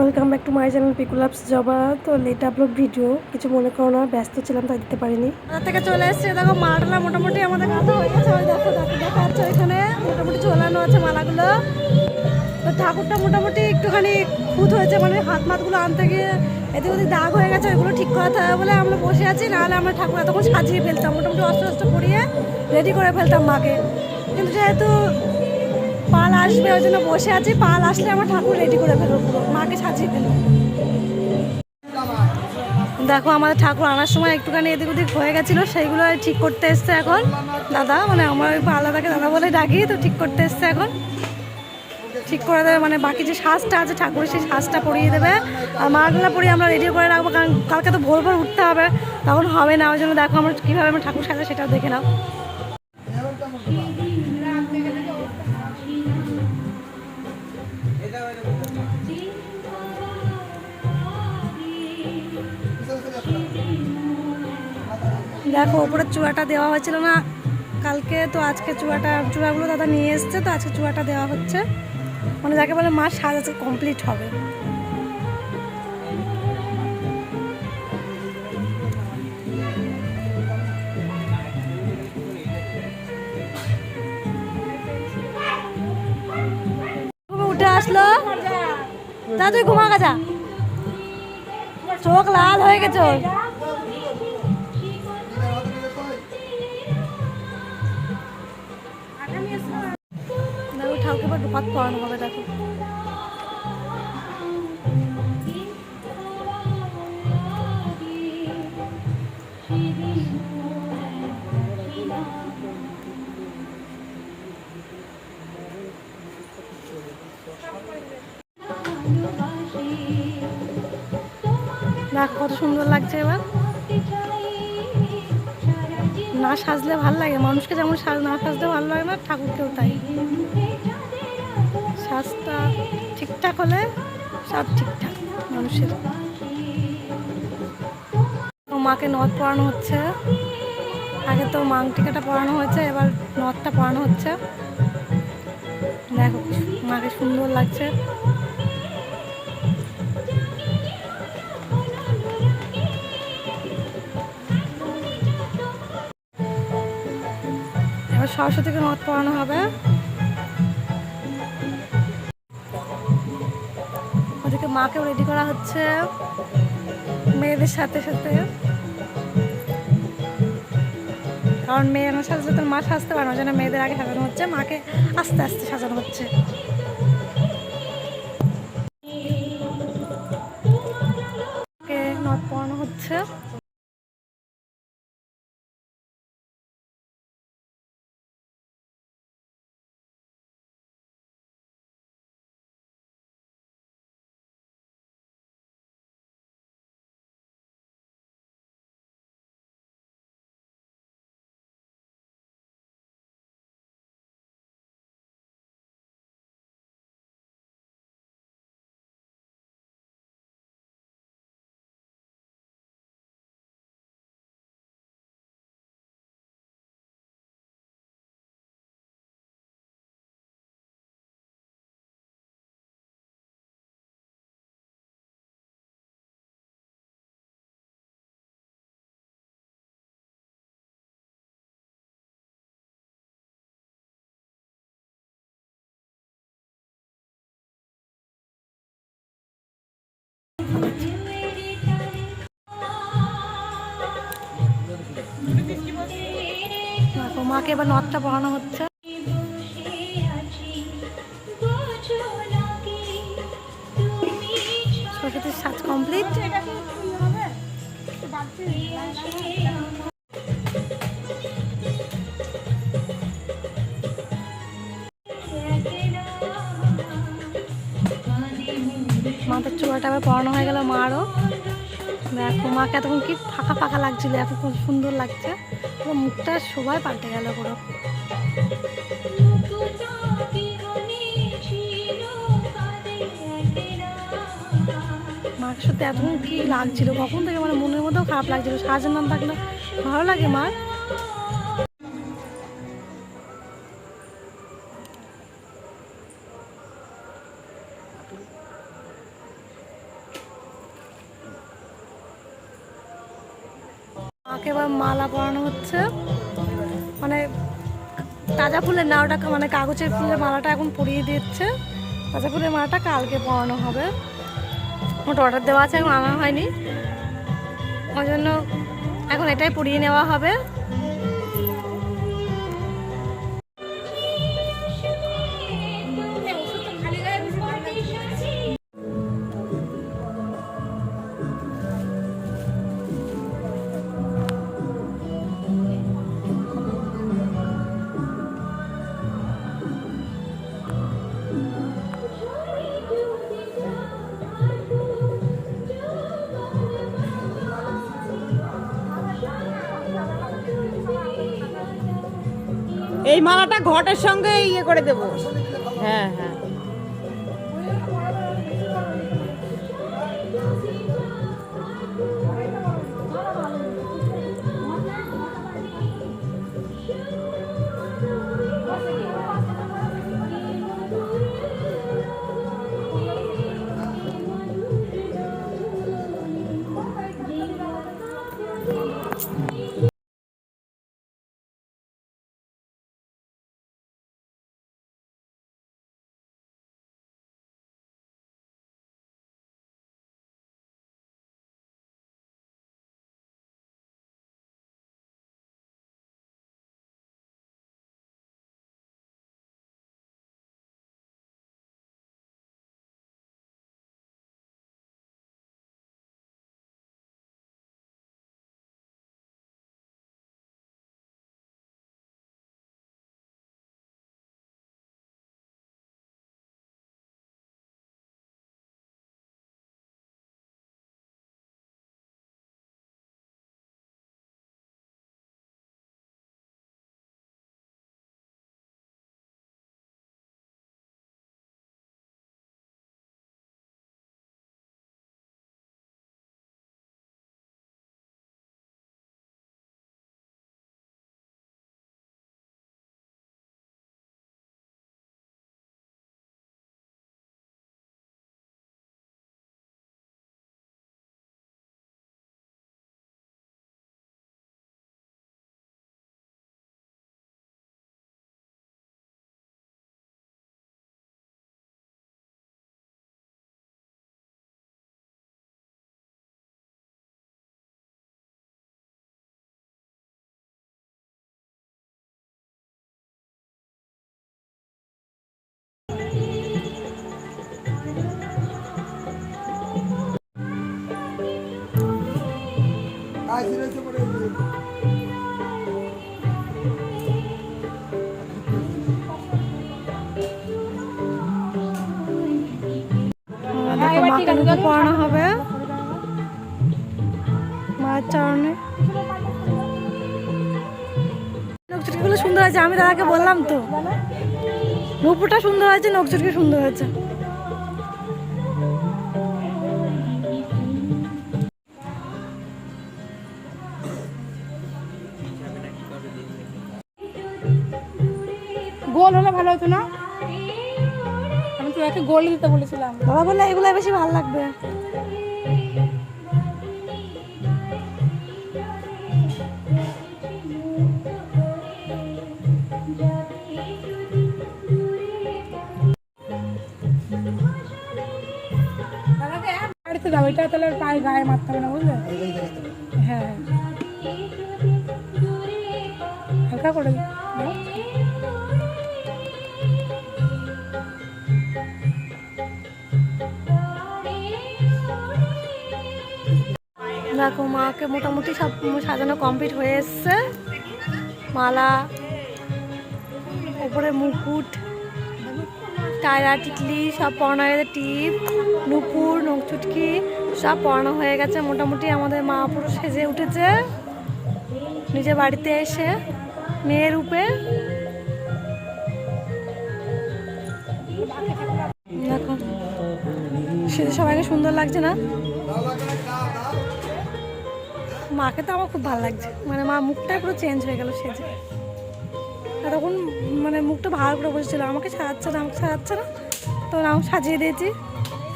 Welcome back to my channel পিকুলাপস জবা। তো late upload video কিছু মনে করো না, ব্যস্ত ছিলাম, তাই দিতে পারিনি। কোথা থেকে চলে এসছে দেখো মালটা মোটামুটি আমাদের কাছে হয়ে গেছে। ওই দেখো দেখো, দেখা এখানে মোটামুটি ঝোলানো আছে মালাগুলো। তো ঠাকুরটা মোটামুটি একটুখানি খুঁত হয়েছে মানে হাত মাতগুলো আনতে গিয়ে এদিক ওদিক দাগ হয়ে গেছে, ওইগুলো ঠিক করাতে হবে বলে আমরা বসে আছি। নাহলে আমরা ঠাকুর এতক্ষণ সাজিয়ে ফেলতাম, মোটামুটি অস্ত্র অস্ত্র করিয়ে রেডি করে ফেলতাম মাকে। কিন্তু যেহেতু পাল আসবে, ওই জন্য বসে আছি। পাল আসলে আমার ঠাকুর রেডি করে পুরো। মাকে সাজিয়ে ফেলব। দেখো, আমাদের ঠাকুর আনার সময় একটুখানি এদিক ওদিক হয়ে গেছিল, সেইগুলো ঠিক করতে এসছে এখন। দাদা মানে আমার ওই আলাদাকে দাদা বলে ডাকি, তো ঠিক করতে এসছে এখন। ঠিক করে দেবে মানে বাকি যে সাজটা আছে, ঠাকুরের সেই সাজটা পরিয়ে দেবে। আর মাগুলো পরিয়ে আমরা রেডি করে রাখব, কারণ কালকে তো ভোর ভোর উঠতে হবে, তখন হবে না। ওই জন্য দেখো, আমরা কীভাবে আমরা ঠাকুর সাজা সেটাও দেখে নাও। দেখো, ওপরে চূড়াটা দেওয়া হয়েছিল না। কালকে তো আজকে চূড়াটা, চূড়াগুলো দাদা নিয়ে এসছে, তো আজকে চূড়াটা দেওয়া হচ্ছে। মানে যাকে বলে মাস সাজ আজকে কমপ্লিট হবে। উঠে আসলো। তুই ঘুমা গেছা চোখ লাল হয়ে গেছে ভাত পড়ানো হবে, দেখো। কত সুন্দর লাগছে এবার। না সাজলে ভালো লাগে, মানুষকে যেমন না সাজলে ভালো লাগে না, ঠাকুরকেও তাই। সাজটা ঠিকঠাক হলে সব ঠিকঠাক, মানুষের। মাকে নথ পড়ানো হচ্ছে। আগে তো মাংটিকাটা পড়ানো হয়েছে, এবার নথটা পড়ানো হচ্ছে। দেখো, মাকে সুন্দর লাগছে। এবার সরস্বতীকে নথ পড়ানো হবে। মাকেও রেডি করা হচ্ছে। মেয়েদের সাথে সাথে। কারণ মেয়ে সাথে সাথে মা সাজতে পারে না যেন মেয়েদের আগে সাজানো হচ্ছে, মাকে আস্তে আস্তে সাজানো হচ্ছে। মাকে হচ্ছে। মাকে এবার নথটা পড়ানো হচ্ছে। সরস্বতীর সাজ কমপ্লিট। মাথার চূড়াটা আবার পরানো হয়ে গেল মারও। দেখো মাকে এতক্ষণ কি ফাঁকা ফাঁকা লাগছিল এখন খুব সুন্দর লাগছে। পুরো মুখটা সবাই পাল্টে গেল পুরো। মাকে সত্যি এতক্ষণ কি লাগছিল? কখন থেকে মানে মনের মধ্যেও খারাপ লাগছিল? সাজের নাম থাকলে। ভালো লাগে মার? এবার মালা পরানো হচ্ছে। মানে তাজা ফুলের না ওটা মানে কাগজের ফুলের মালাটা এখন পরিয়ে দিচ্ছে। তাজা ফুলের মালাটা কালকে পরানো হবে। ওটা অর্ডার দেওয়া আছে, এখন আনা হয়নি। ওই জন্য এখন এটাই পরিয়ে নেওয়া হবে। এই মালাটা ঘটের সঙ্গে ইয়ে করে দেবো। হ্যাঁ হ্যাঁ। মাকে পড়ানো হবে। মায়ের চরণে নকচুটকিগুলো সুন্দর আমি দাদাকে বললাম তো। নুপুরটা সুন্দর হয়েছে নকচুটকি সুন্দর হয়েছে। গোল হলে ভালো হতো না? আমি তোমাকে গোল দিতে বলেছিলাম। বাবা বললে এগুলো বেশি ভালো লাগবে। বাড়িতে দাও এটা তাহলে পায়ে গায়ে মারতে হবে না বুঝলে? হ্যাঁ। হালকা করে দাও। দেখো মাকে মোটামুটি সব সাজানো কমপ্লিট হয়ে এসছে। মালা উপরে মুকুট টায়রা টিকলি, সব পরানো হয়ে গেছে, টিপ, নুপুর নখচুটকি সব পরানো হয়ে গেছে। মোটামুটি আমাদের মা পুরো সেজে উঠেছে। নিজের বাড়িতে এসে মেয়ের রূপে। দেখো, সেজে সবাইকে সুন্দর লাগছে না? মাকে তো আমার খুব ভালো লাগছে। মানে মা মুখটা পুরো চেঞ্জ হয়ে গেল সেজে। আর তখন মানে মুখটা ভালো করে বসেছিল। আমাকে সাজাচ্ছে না, আমাকে সাজাচ্ছে না। তখন আমি সাজিয়ে দিয়েছি।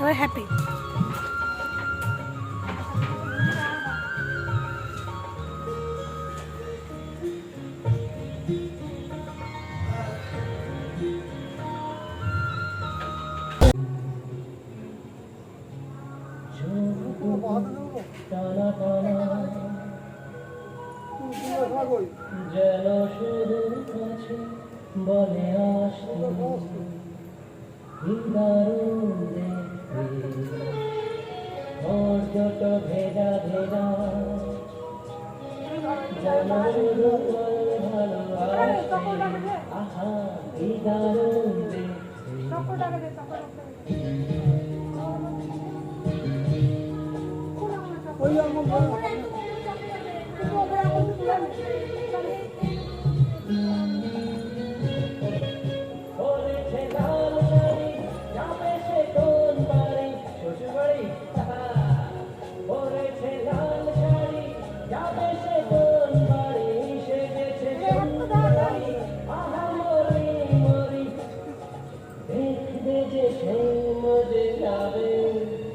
এবার হ্যাপি বলে আসতে।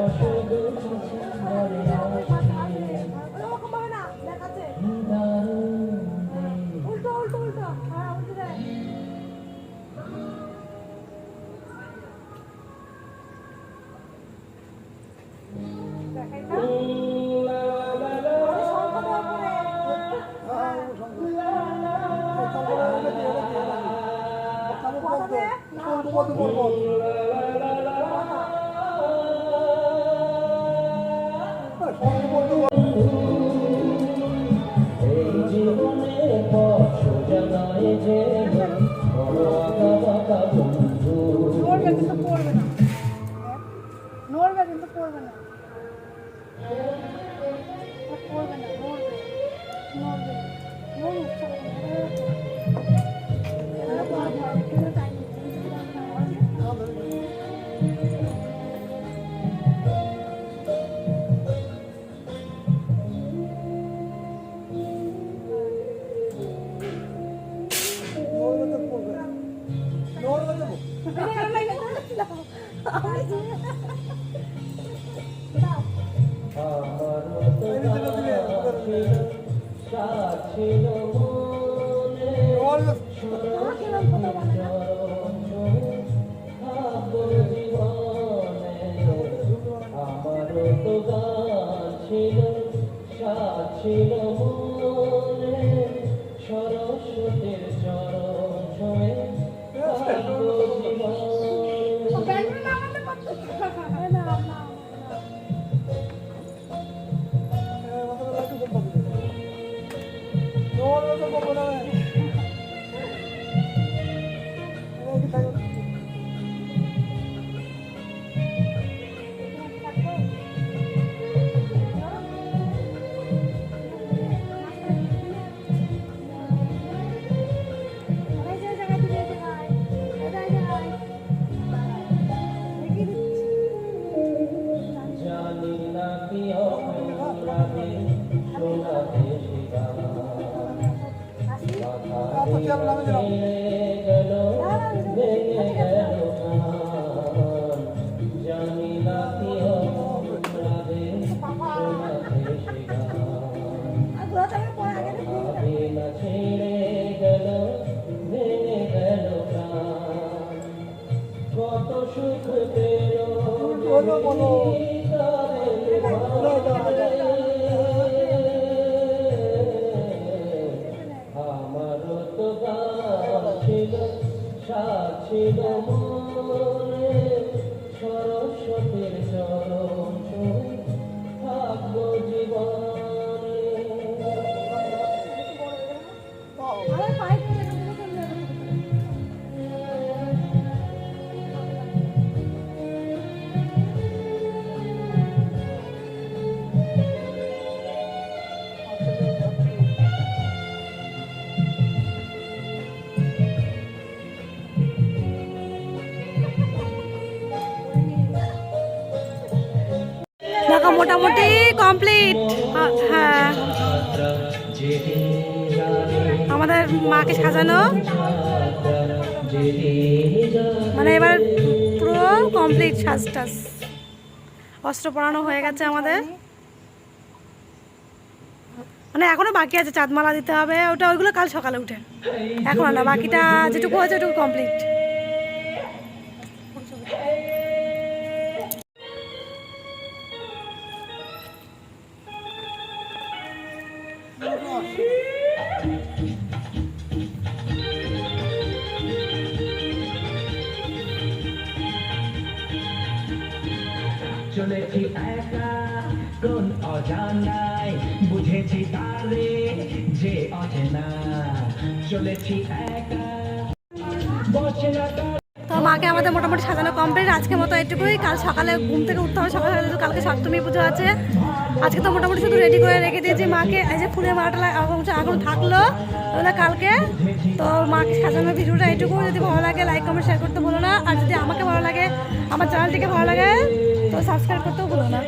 বসে গেছে 姐姐 Oh. কোনো কমপ্লিট হ্যাঁ। আমাদের মাকে সাজানো। মানে এবার পুরো কমপ্লিট সাজ টাজ অস্ত্র পরানো হয়ে গেছে আমাদের। মানে এখনও বাকি আছে, চাঁদমালা দিতে হবে, ওটা ওইগুলো কাল সকালে উঠে। এখন না, বাকিটা যেটুকু হয়েছে ওটুকু কমপ্লিট চলেছি একা কোন অজানায় বুঝেছি তারে যে অচেনা চলেছি একা বসে তো মাকে আমাদের মোটামুটি সাজানো কমপ্লিট আজকে মতো এটুকুই। কাল সকালে ঘুম থেকে উঠতে হবে, সকালে যেহেতু কালকে সপ্তমী পুজো আছে। আজকে তো মোটামুটি শুধু রেডি করে রেখে দিয়েছি মাকে। এই যে ফুলের মালাটা এখন থাকল ওগুলো কালকে। তো মাকে সাজানো ভিডিওটা এটুকু যদি ভালো লাগে লাইক কমেন্ট শেয়ার করতে ভুলো না। আর যদি আমাকে ভালো লাগে, আমার চ্যানেলটিকে ভালো লাগে তো সাবস্ক্রাইব করতেও ভুলো না।